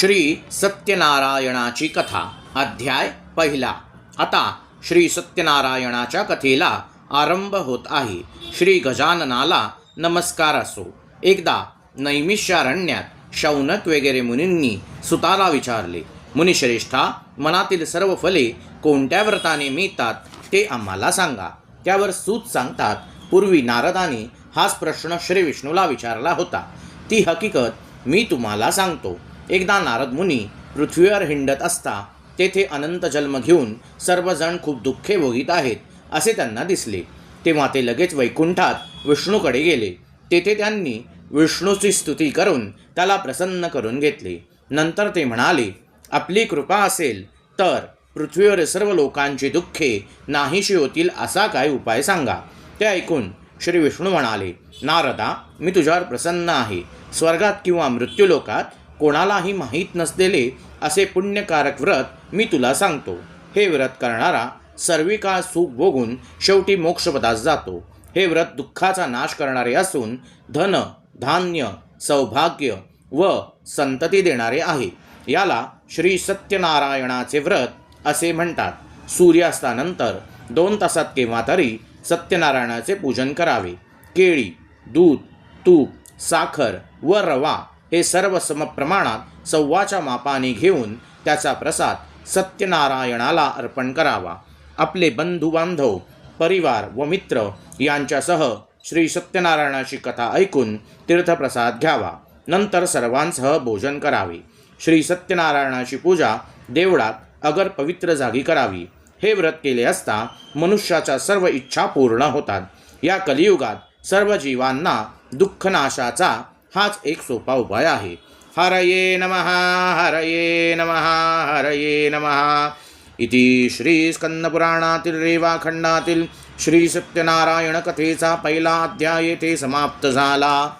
श्री सत्यनारायणाची कथा अध्याय पहिला. आता श्री सत्यनारायणाच्या कथेला आरंभ होत आहे. श्री गजाननाला नमस्कार असो. एकदा नैमिष्यारण्यात शौनक वगैरे मुनींनी सुताला विचारले मुनिश्रेष्ठा मनातील सर्व फले कोणत्या व्रताने मिळतात ते आम्हाला सांगा त्यावर सूत सांगतात पूर्वी नारदाने हाच प्रश्न श्री विष्णूला विचारला होता. ती हकीकत मी तुम्हाला सांगतो. एकदा नारद मुनी पृथ्वीवर हिंडत असता तेथे अनंत जन्म घेऊन सर्वजण खूप दुःखे भोगीत आहेत असे त्यांना दिसले. तेव्हा ते लगेच वैकुंठात विष्णूकडे गेले. तेथे त्यांनी विष्णूची स्तुती करून त्याला प्रसन्न करून घेतले. नंतर ते म्हणाले आपली कृपा असेल तर पृथ्वीवर सर्व लोकांची दुःखे नाहीशी होतील असा काय उपाय सांगा. ते ऐकून श्री विष्णू म्हणाले नारदा मी तुझ्यावर प्रसन्न आहे. स्वर्गात किंवा मृत्यूलोकात कोणालाही माहीत नसलेले असे पुण्यकारक व्रत मी तुला सांगतो. हे व्रत करणारा सर्विकाळ सुख भोगून शेवटी मोक्षपदास जातो. हे व्रत दुःखाचा नाश करणारे असून धन धान्य सौभाग्य व संतती देणारे आहे. याला श्री सत्यनारायणाचे व्रत असे म्हणतात. सूर्यास्तानंतर दोन तासात केव्हा तरी सत्यनारायणाचे पूजन करावे. केळी दूध तूप साखर व रवा हे सर्व समप्रमाणात सव्वाच्या मापाने घेऊन त्याचा प्रसाद सत्यनारायणाला अर्पण करावा. आपले बंधुबांधव परिवार व मित्र यांच्यासह श्री सत्यनारायणाची कथा ऐकून तीर्थप्रसाद घ्यावा. नंतर सर्वांसह भोजन करावे. श्री सत्यनारायणाची पूजा देवळात अगर पवित्र जागी करावी. हे व्रत केले असता मनुष्याच्या सर्व इच्छा पूर्ण होतात. या कलियुगात सर्व जीवांना दुःखनाशाचा हाच एक सोपा उपाय आहे. हरये नम हरये नम हरये नम. इति श्री स्कंदपुराणातील रेवाखंडातील श्री सत्यनारायण कथेचा पहिला अध्याय येथे समाप्त झाला.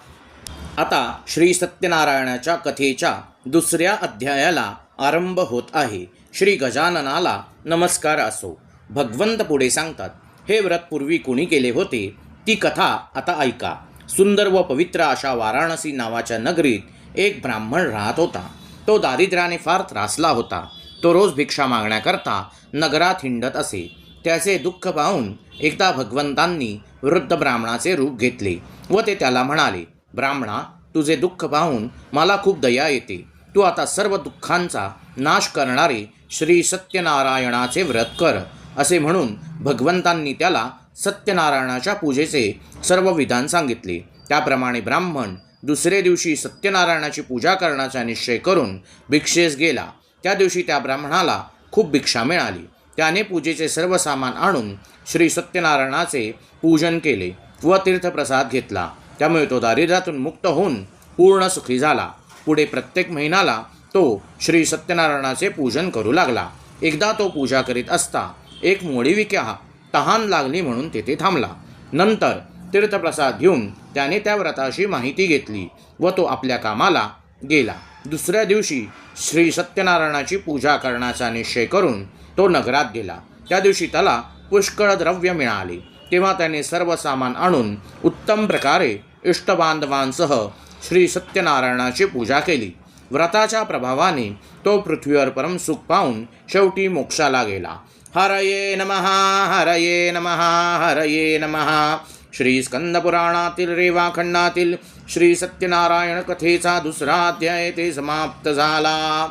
आता श्री सत्यनारायणाच्या कथेच्या दुसऱ्या अध्यायाला आरंभ होत आहे. श्री गजाननाला नमस्कार असो. भगवंत पुढे सांगतात हे व्रत पूर्वी कुणी केले होते? ती कथा आता ऐका. सुंदर व पवित्र अशा वाराणसी नावाच्या नगरीत एक ब्राह्मण राहत होता. तो दारिद्र्याने फार त्रासला होता. तो रोज भिक्षा मागण्याकरता नगरात हिंडत असे. त्याचे दुःख पाहून एकदा भगवंतांनी वृद्ध ब्राह्मणाचे रूप घेतले व ते त्याला म्हणाले ब्राह्मणा तुझे दुःख पाहून मला खूप दया येते. तू आता सर्व दुःखांचा नाश करणारे श्री सत्यनारायणाचे व्रत कर असे म्हणून भगवंतांनी त्याला सत्यनारायणाच्या पूजेचे सर्व विधान सांगितले. त्याप्रमाणे ब्राह्मण दुसरे दिवशी सत्यनारायणाची पूजा करण्याचा निश्चय करून भिक्षेस गेला. त्या दिवशी त्या ब्राह्मणाला खूप भिक्षा मिळाली. त्याने पूजेचे सर्व सामान आणून श्री सत्यनारायणाचे पूजन केले व तीर्थप्रसाद घेतला. त्यामुळे तो दारिद्र्यातून मुक्त होऊन पूर्ण सुखी झाला. पुढे प्रत्येक महिन्याला तो श्री सत्यनारायणाचे पूजन करू लागला. एकदा तो पूजा करीत असता एक मोडीविक्या तहान लागली म्हणून तेथे थांबला. नंतर तीर्थप्रसाद घेऊन त्याने त्या व्रताची माहिती घेतली व तो आपल्या कामाला गेला. दुसऱ्या दिवशी श्री सत्यनारायणाची पूजा करण्याचा निश्चय करून तो नगरात गेला. त्या दिवशी त्याला पुष्कळ द्रव्य मिळाले. तेव्हा त्याने सर्व सामान आणून उत्तम प्रकारे इष्टबांधवांसह श्री सत्यनारायणाची पूजा केली. व्रताच्या प्रभावाने तो पृथ्वीवर परम सुख पाहून शेवटी मोक्षाला गेला. हरये नमः हरये नमः हरये नमः। श्री स्कंदपुराणातील रेवाखंडातील श्री सत्यनारायण कथेचा दुसरा अध्याय ते समाप्त झाला।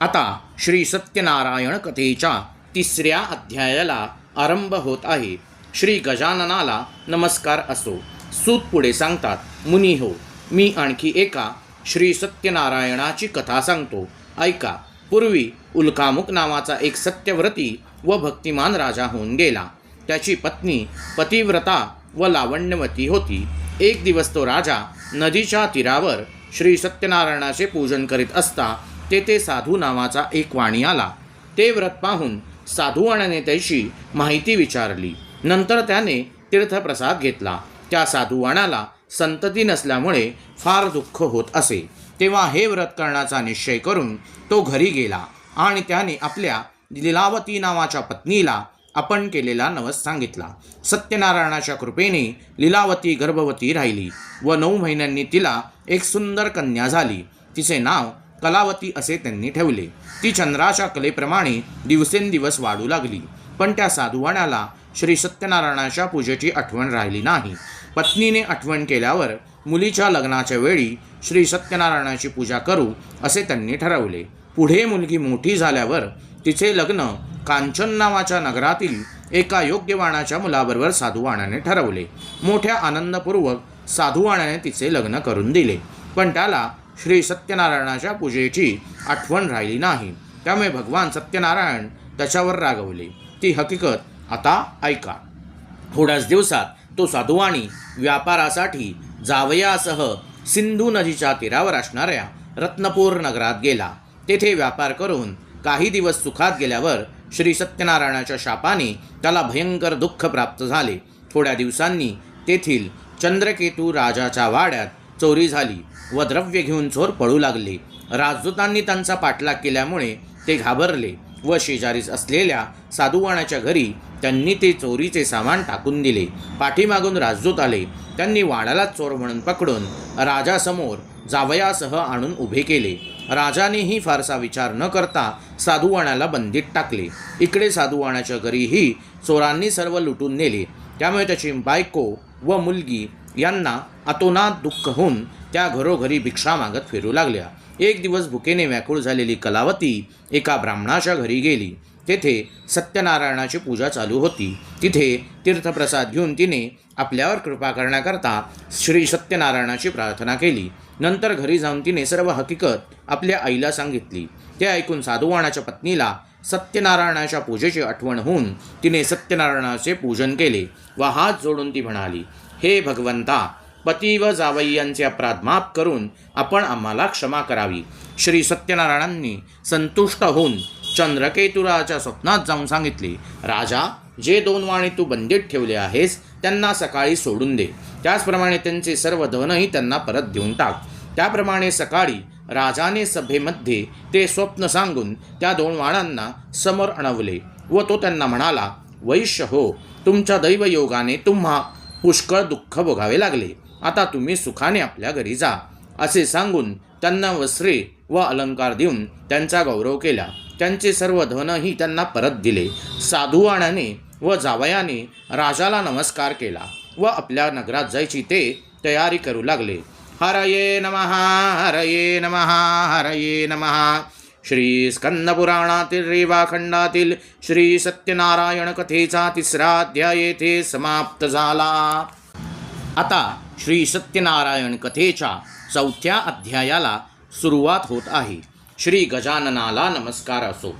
आता श्री सत्यनारायण कथेच्या तिसऱ्या अध्यायाला आरंभ होत आहे। श्री गजाननाला नमस्कार असो। सूत पुढे सांगतात मुनी हो मी आणखी एका श्री सत्यनारायणाची कथा सांगतो. ऐका पूर्वी उल्कामुक नावाचा एक सत्यव्रती व भक्तिमान राजा होऊन गेला. त्याची पत्नी पतिव्रता व लावण्यवती होती. एक दिवस तो राजा नदीच्या तीरावर श्री सत्यनारायणाचे पूजन करीत असता तेथे साधू नावाचा एक वाणी आला. ते व्रत पाहून साधूवाण्याने त्याची माहिती विचारली. नंतर त्याने तीर्थप्रसाद घेतला. त्या साधूवाण्याला संतती नसल्यामुळे फार दुःख होत असे. तेव्हा हे व्रत करण्याचा निश्चय करून तो घरी गेला आणि त्याने आपल्या लीलावती नावाच्या पत्नीला आपण केलेला नवस सांगितला. सत्यनारायणाच्या कृपेने लीलावती गर्भवती राहिली व नऊ महिन्यांनी तिला एक सुंदर कन्या झाली. तिचे नाव कलावती असे त्यांनी ठेवले. ती चंद्राच्या कलेप्रमाणे दिवसेंदिवस वाढू लागली. पण त्या साधुवाण्याला श्री सत्यनारायणाच्या पूजेची आठवण राहिली नाही. पत्नीने आठवण केल्यावर मुलीच्या लग्नाच्या वेळी श्री सत्यनारायणाची पूजा करू असे त्यांनी ठरवले. पुढे मुलगी मोठी झाल्यावर तिचे लग्न कांचन नावाच्या नगरातील एका योग्यवाणाच्या मुलाबरोबर साधुवाणाने ठरवले. मोठ्या आनंदपूर्वक साधुवाण्याने तिचे लग्न करून दिले. पण त्याला श्री सत्यनारायणाच्या पूजेची आठवण राहिली नाही. त्यामुळे भगवान सत्यनारायण त्याच्यावर रागवले. ती हकीकत आता ऐका. थोड्याच दिवसात तो साधुवाणी व्यापारासाठी जावयासह सिंधू नदीच्या तीरावर असणाऱ्या रत्नपूर नगरात गेला. तेथे व्यापार करून काही दिवस सुखात गेल्यावर श्री सत्यनारायणाच्या शापाने त्याला भयंकर दुःख प्राप्त झाले. थोड्या दिवसांनी तेथील चंद्रकेतू राजाच्या वाड्यात चोरी झाली व द्रव्य घेऊन चोर पळू लागले. राजदूतांनी त्यांचा पाठलाग केल्यामुळे ते घाबरले. व शेजारीच असलेल्या साधुवाणाच्या घरी त्यांनी ते चोरीचे सामान टाकून दिले. पाठीमागून राजदूत आले. त्यांनी वाडालाच चोर म्हणून पकडून राजासमोर जावयासह आणून उभे केले. राजानेही फारसा विचार न करता साधुवाणाला बंदीत टाकले. इकडे साधुवाणाच्या घरीही चोरांनी सर्व लुटून नेले. त्यामुळे त्याची बायको व मुलगी यांना अतोनात दुःख होऊन त्या घरोघरी भिक्षा मागत फिरू लागल्या. एक दिवस भुकेने व्याकुळ झालेली कलावती एका ब्राह्मणाच्या घरी गेली. तेथे सत्यनारायणाची पूजा चालू होती. तिथे तीर्थप्रसाद घेऊन तिने आपल्यावर कृपा करण्याकरता श्री सत्यनारायणाची प्रार्थना केली. नंतर घरी जाऊन तिने सर्व हकीकत आपल्या आईला सांगितली. ते ऐकून साधुवाणाच्या पत्नीला सत्यनारायणाच्या पूजेची आठवण होऊन तिने सत्यनारायणाचे पूजन केले व हात जोडून ती म्हणाली हे भगवंता पती व जावई यांचे अपराध माफ करून आपण आम्हाला क्षमा करावी. श्री सत्यनारायणांनी संतुष्ट होऊन चंद्रकेतुराच्या स्वप्नात जाऊन सांगितले राजा जे दोन वाणी तू बंदीत ठेवले आहेस त्यांना सकाळी सोडून दे. त्याचप्रमाणे त्यांचे सर्व धनही त्यांना परत देऊन टाक. त्याप्रमाणे सकाळी राजाने सभेमध्ये ते स्वप्न सांगून त्या दोन वाणांना समोर अणवले व तो त्यांना म्हणाला वैश्य हो तुमच्या दैवयोगाने तुम्हा पुष्कळ दुःख भोगावे लागले. आता तुम्ही सुखाने आपल्या घरी जा असे सांगून त्यांना वस्त्रे व अलंकार देऊन त्यांचा गौरव केला. त्यांचे सर्व धनही त्यांना परत दिले. साधुवाणाने व जावयाने राजाला नमस्कार केला व आपल्या नगरात जायची ते तयारी करू लागले. हरये नमहा हरये नमहा हरये नमहा श्री स्कंदपुराणातील रेवाखंडातील श्री सत्यनारायण कथेचा तिसरा अध्याय येथे समाप्त झाला. आता श्री सत्यनारायण कथेच्या चौथ्या अध्यायाला सुरुवात होत आहे. श्री गजाननाला नमस्कार असो.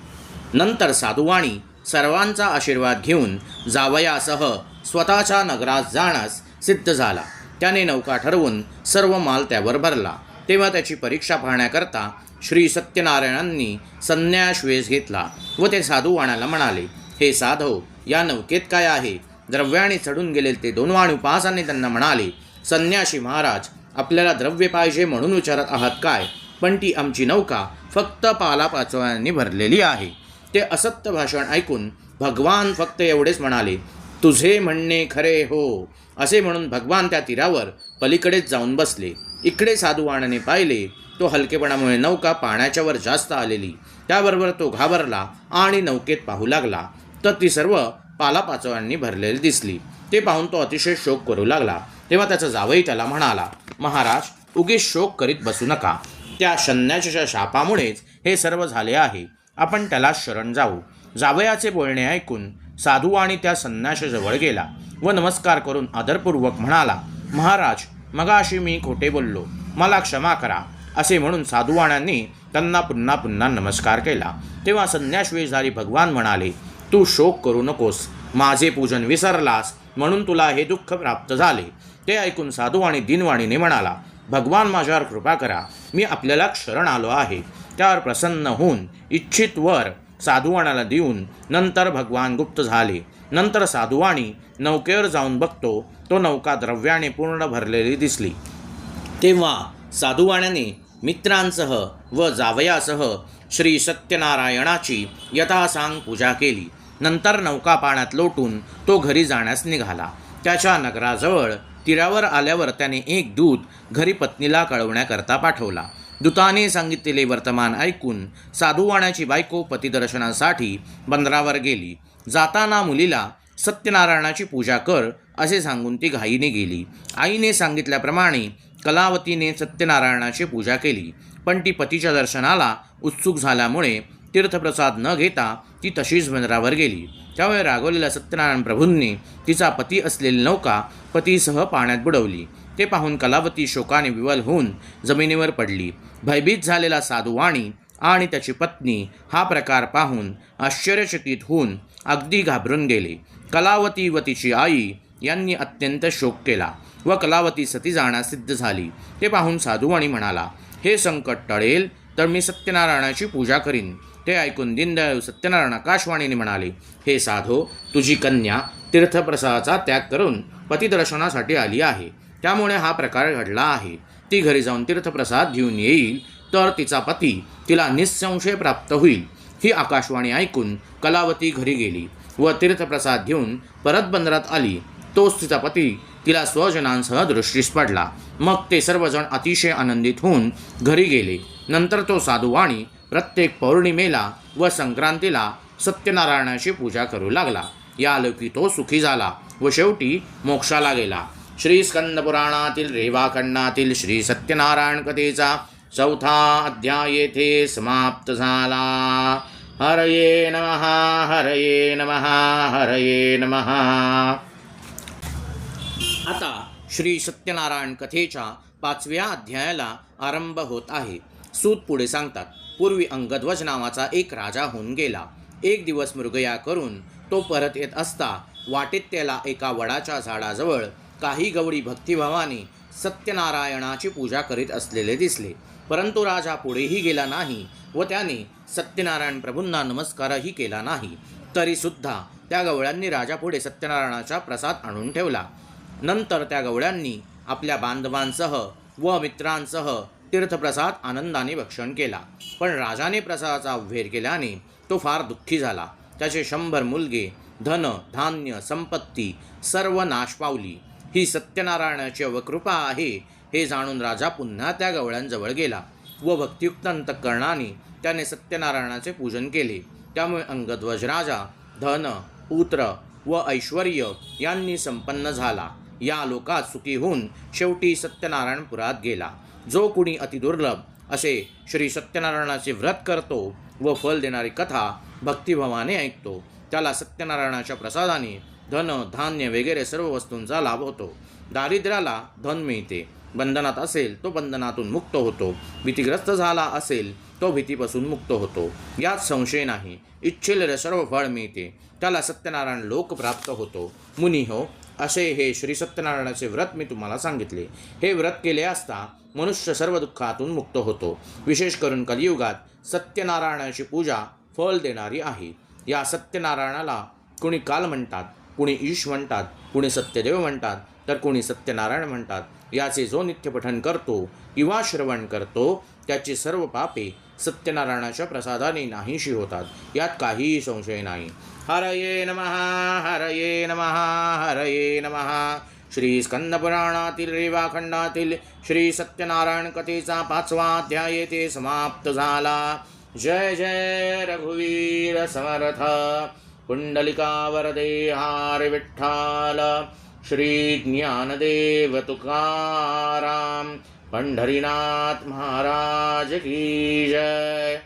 नंतर साधुवाणी सर्वांचा आशीर्वाद घेऊन जावयासह स्वतःच्या नगरात जाण्यास सिद्ध झाला. त्याने नौका ठरवून सर्व माल त्यावर भरला. तेव्हा त्याची परीक्षा पाहण्याकरता श्री सत्यनारायणांनी संन्यास वेश घेतला व ते साधुवाणाला म्हणाले हे साधव या नौकेत काय आहे? द्रव्याने चढून गेले ते दोन उपहासाने त्यांना म्हणाले संन्याशी महाराज आपल्याला द्रव्य पाहिजे म्हणून विचारत आहात काय? पण ती आमची नौका फक्त पालापाचोळ्यांनी भरलेली आहे. ते असत्य भाषण ऐकून भगवान फक्त एवढेच म्हणाले तुझे म्हणणे खरे हो. असे म्हणून भगवान त्या तीरावर पलीकडेच जाऊन बसले. इकडे साधुवाणाने पाहिले तो हलकेपणामुळे नौका पाण्याच्या वर जास्त आलेली. त्याबरोबर तो घाबरला आणि नौकेत पाहू लागला. तर ती सर्व पालापाचोळ्यांनी भरलेली दिसली. ते पाहून तो अतिशय शोक करू लागला. तेव्हा त्याचा जावई त्याला म्हणाला महाराज उगीच शोक करीत बसू नका. त्या शन्याच्या शापामुळेच हे सर्व झाले आहे. आपण त्याला शरण जाऊ. जावयाचे बोलणे ऐकून साधू आणि त्या संन्याशाजवळ गेला व नमस्कार करून आदरपूर्वक म्हणाला महाराज मगाशी मी खोटे बोललो. मला क्षमा करा. असे म्हणून साधुवाण्यांनी त्यांना पुन्हा पुन्हा नमस्कार केला. तेव्हा संन्यासवेशधारी भगवान म्हणाले तू शोक करू नकोस. माझे पूजन विसरलास म्हणून तुला हे दुःख प्राप्त झाले. ते ऐकून साधू आणि दिनवाणीने म्हणाला भगवान माझ्यावर कृपा करा. मी आपल्याला शरण आलो आहे. त्यावर प्रसन्न होऊन इच्छित वर साधुवाणाला देऊन नंतर भगवान गुप्त झाले. नंतर साधुवाणी नौकेवर जाऊन बघतो तो नौका द्रव्याने पूर्ण भरलेली दिसली. तेव्हा साधुवाण्याने मित्रांसह व जावयासह श्री सत्यनारायणाची यथासांग पूजा केली. नंतर नौका पाण्यात लोटून तो घरी जाण्यास निघाला. त्याच्या नगराजवळ तीरावर आल्यावर त्याने एक दूत घरी पत्नीला कळवण्याकरता पाठवला. दूताने सांगितलेले वर्तमान ऐकून साधुवाण्याची बायको पतिदर्शनासाठी बंदरावर गेली. जाताना मुलीला सत्यनारायणाची पूजा कर असे सांगून ती घाईने गेली. आईने सांगितल्याप्रमाणे कलावतीने सत्यनारायणाची पूजा केली. पण ती पतीच्या दर्शनाला उत्सुक झाल्यामुळे तीर्थप्रसाद न घेता ती तशीच बंदरावर गेली. त्यावेळी रागवलेल्या सत्यनारायण प्रभूंनी तिचा पती असलेली नौका पतीसह पाण्यात बुडवली. ते पाहून कलावती शोकाने विवल होऊन जमिनीवर पडली. भयभीत झालेला साधुवाणी आणि त्याची पत्नी हा प्रकार पाहून आश्चर्यचकित होऊन अगदी घाबरून गेले. कलावती व तिची आई यांनी अत्यंत शोक केला व कलावती सती जाण्यास सिद्ध झाली. ते पाहून साधुवाणी म्हणाला हे संकट टळेल तर मी सत्यनारायणाची पूजा करीन. ते ऐकून दीनदयाळू सत्यनारायण आकाशवाणीने म्हणाले हे साधो तुझी कन्या तीर्थप्रसादाचा त्याग करून पतिदर्शनासाठी आली आहे. त्यामुळे हा प्रकार घडला आहे. ती घरी जाऊन तीर्थप्रसाद घेऊन येईल तर तिचा पती तिला निःसंशय प्राप्त होईल. ही आकाशवाणी ऐकून कलावती घरी गेली व तीर्थप्रसाद घेऊन परत बंदरात आली. तोच तिचा पती तिला स्वजनांसह दृष्टीस पडला. मग ते सर्वजण अतिशय आनंदित होऊन घरी गेले. नंतर तो साधू वाणी प्रत्येक पौर्णिमेला व संक्रांतीला सत्यनारायणाची पूजा करू लागला. या लोकी तो सुखी झाला व शेवटी मोक्षाला गेला. श्री स्कंदपुराणातील रेवाखंडातील श्री सत्यनारायण कथेचा चौथा अध्याय येथे समाप्त झाला. हरये नम हरये नम हरये नम. आता श्री सत्यनारायण कथेच्या पाचव्या अध्यायाला आरंभ होत आहे. सूत पुढे सांगतात पूर्वी अंगध्वज नावाचा एक राजा होऊन गेला. एक दिवस मृगया करून तो परत येत असता वाटेत त्याला एका वडाच्या झाडाजवळ काही गवळी भक्तिभावाने सत्यनारायणाची पूजा करीत असलेले दिसले. परंतु राजा पुढेही गेला नाही व त्याने सत्यनारायण प्रभूंना नमस्कारही केला नाही. तरीसुद्धा त्या गवळ्यांनी राजापुढे सत्यनारायणाचा प्रसाद आणून ठेवला. नंतर त्या गवळ्यांनी आपल्या बांधवांसह व मित्रांसह तीर्थप्रसाद आनंदाने भक्षण केला. पण राजाने प्रसादाचा अव्हेर केल्याने तो फार दुःखी झाला. त्याचे शंभर मुलगे धन धान्य संपत्ती सर्व नाश पावली. ही सत्यनारायणाची अवकृपा आहे हे जाणून राजा पुन्हा त्या गवळ्यांजवळ गेला व भक्तियुक्त अंतकरणाने त्याने सत्यनारायणाचे पूजन केले. त्यामुळे अंगध्वज राजा धन पुत्र व ऐश्वर यांनी संपन्न झाला. या लोकात सुखी होऊन शेवटी सत्यनारायणपुरात गेला. जो कुणी अतिदुर्लभ असे श्री सत्यनारायणाचे व्रत करतो व फल देणारी कथा भक्तिभावाने ऐकतो त्याला सत्यनारायणाच्या प्रसादाने धन धान्य वगैरे सर्व वस्तूंचा लाभ होतो. दारिद्र्याला धन मिळते. बंधनात असेल तो बंधनातून मुक्त होतो. भीतीग्रस्त झाला असेल तो भीतीपासून मुक्त होतो. यात संशय नाही. इच्छिलेले सर्व फळ मिळते. त्याला सत्यनारायण लोक प्राप्त होतो. मुनी हो असे हे श्री सत्यनारायणाचे व्रत मी तुम्हाला सांगितले. हे व्रत केले असता मनुष्य सर्व दुःखातून मुक्त होतो. विशेष करून कलियुगात सत्यनारायणाची पूजा फल देणारी आहे. या सत्यनारायणाला कुणी काल म्हणतात कुणी ईश म्हणतात कुणी सत्यदेव म्हणतात तर कुणी सत्यनारायण म्हणतात. याचे जो नित्यपठन करतो किंवा श्रवण करतो त्याची सर्व पापे सत्यनारायणाच्या प्रसादाने नाहीशी होतात. यात काहीही संशय नाही. हरये नमः हरये नमः हरये नमः। श्री स्कंदपुराणातील रेवाखंडातील श्री सत्यनारायण कथेचा पाचवा अध्याय येथे समाप्त झाला। जय जय रघुवीर समर्थ। पुंडलिकावरदे हार विठ्ठाल। श्री ज्ञानदेव तुकाराम। पंढरीनाथ महाराज की जय।